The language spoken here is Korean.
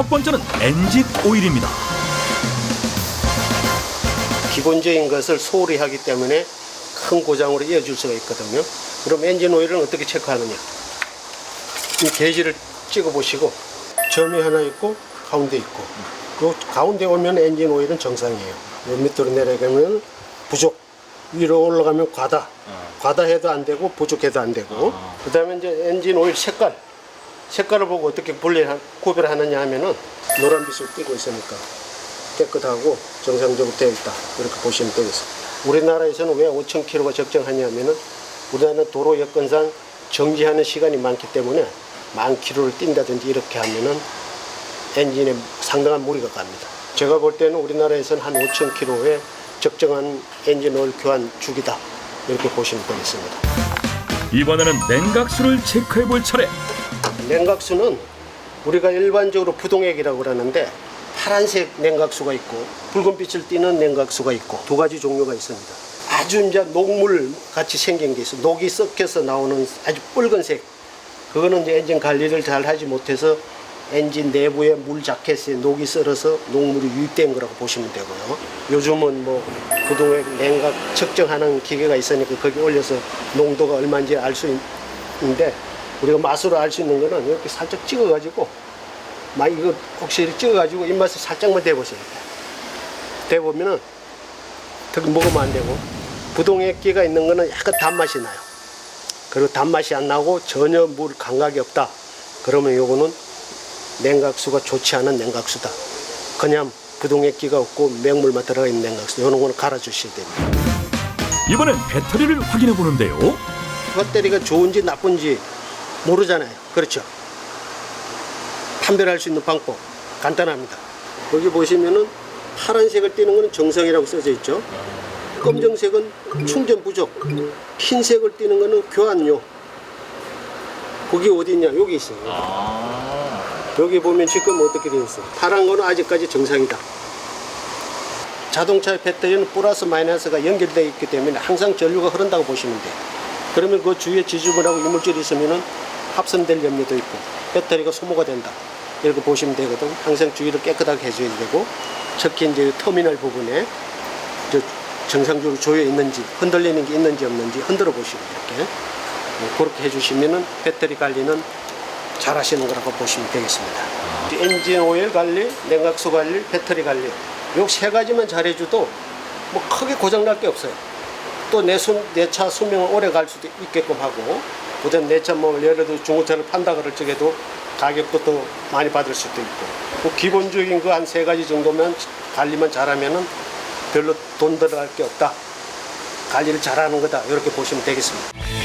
첫 번째는 엔진 오일입니다. 기본적인 것을 소홀히 하기 때문에 큰 고장으로 이어질 수가 있거든요. 그럼 엔진 오일은 어떻게 체크하느냐? 이 게이지를 찍어 보시고 점이 하나 있고 가운데 있고 그 가운데 오면 엔진 오일은 정상이에요. 요 밑으로 내려가면 부족, 위로 올라가면 과다. 과다해도 안 되고 부족해도 안 되고. 그다음에 이제 엔진 오일 색깔. 색깔을 보고 어떻게 분리 구별하느냐 하면은 노란 빛을 띠고 있으니까 깨끗하고 정상적으로 되어 있다. 이렇게 보시면 되겠습니다. 우리나라에서는 왜 5,000km가 적정하냐면은 우리나라는 도로 여건상 정지하는 시간이 많기 때문에 만 킬로를 뛴다든지 이렇게 하면은 엔진에 상당한 무리가 갑니다. 제가 볼 때는 우리나라에서는 한 5,000km에 적정한 엔진 오일 교환 주기다. 이렇게 보시면 되겠습니다. 이번에는 냉각수를 체크해 볼 차례. 냉각수는 우리가 일반적으로 부동액이라고 그러는데 파란색 냉각수가 있고 붉은 빛을 띠는 냉각수가 있고 두 가지 종류가 있습니다. 아주 이제 녹물 같이 생긴 게 있어. 녹이 섞여서 나오는 아주 붉은색. 그거는 이제 엔진 관리를 잘 하지 못해서 엔진 내부에 물 자켓에 녹이 썰어서 녹물이 유입된 거라고 보시면 되고요. 요즘은 뭐 부동액 냉각 측정하는 기계가 있으니까 거기 올려서 농도가 얼마인지 알 수 있는데 우리가 맛으로 알 수 있는 거는 이렇게 살짝 찍어가지고 막 이거 혹시 찍어가지고 입맛에 살짝만 대보세요. 대보면은 특히 먹으면 안 되고 부동액기가 있는 거는 약간 단맛이 나요. 그리고 단맛이 안 나고 전혀 물 감각이 없다. 그러면 요거는 냉각수가 좋지 않은 냉각수다. 그냥 부동액기가 없고 맹물만 들어가 있는 냉각수. 요런 거는 갈아주셔야 됩니다. 이번엔 배터리를 확인해 보는데요. 배터리가 좋은지 나쁜지 모르잖아요. 그렇죠? 판별할 수 있는 방법 간단합니다. 여기 보시면은 파란색을 띠는 거는 정상이라고 써져 있죠. 검정색은 충전 부족, 흰색을 띠는 거는 교환료. 거기 어디 있냐? 여기 있어요. 여기 보면 지금 어떻게 되어 있어요? 파란 거는 아직까지 정상이다. 자동차의 배터리는 플러스 마이너스가 연결되어 있기 때문에 항상 전류가 흐른다고 보시면 돼요. 그러면 그 주위에 지지분하고 이물질이 있으면은 합선될 염려도 있고 배터리가 소모가 된다. 이렇게 보시면 되거든. 항상 주위를 깨끗하게 해줘야 되고 특히 이제 터미널 부분에 저 정상적으로 조여 있는지 흔들리는 게 있는지 없는지 흔들어 보시고 이렇게 뭐 그렇게 해주시면은 배터리 관리는 잘 하시는 거라고 보시면 되겠습니다. 엔진 오일 관리, 냉각수 관리, 배터리 관리 요 세 가지만 잘해줘도 뭐 크게 고장 날 게 없어요. 또내차 수명을 오래 갈 수도 있게끔 하고 그다음 내 차 뭐 예를 들어 중고차를 판다 그럴 적에도 가격도 더 많이 받을 수도 있고 그 기본적인 그 한 세 가지 정도면 관리만 잘하면은 별로 돈 들어갈 게 없다 관리를 잘하는 거다 이렇게 보시면 되겠습니다.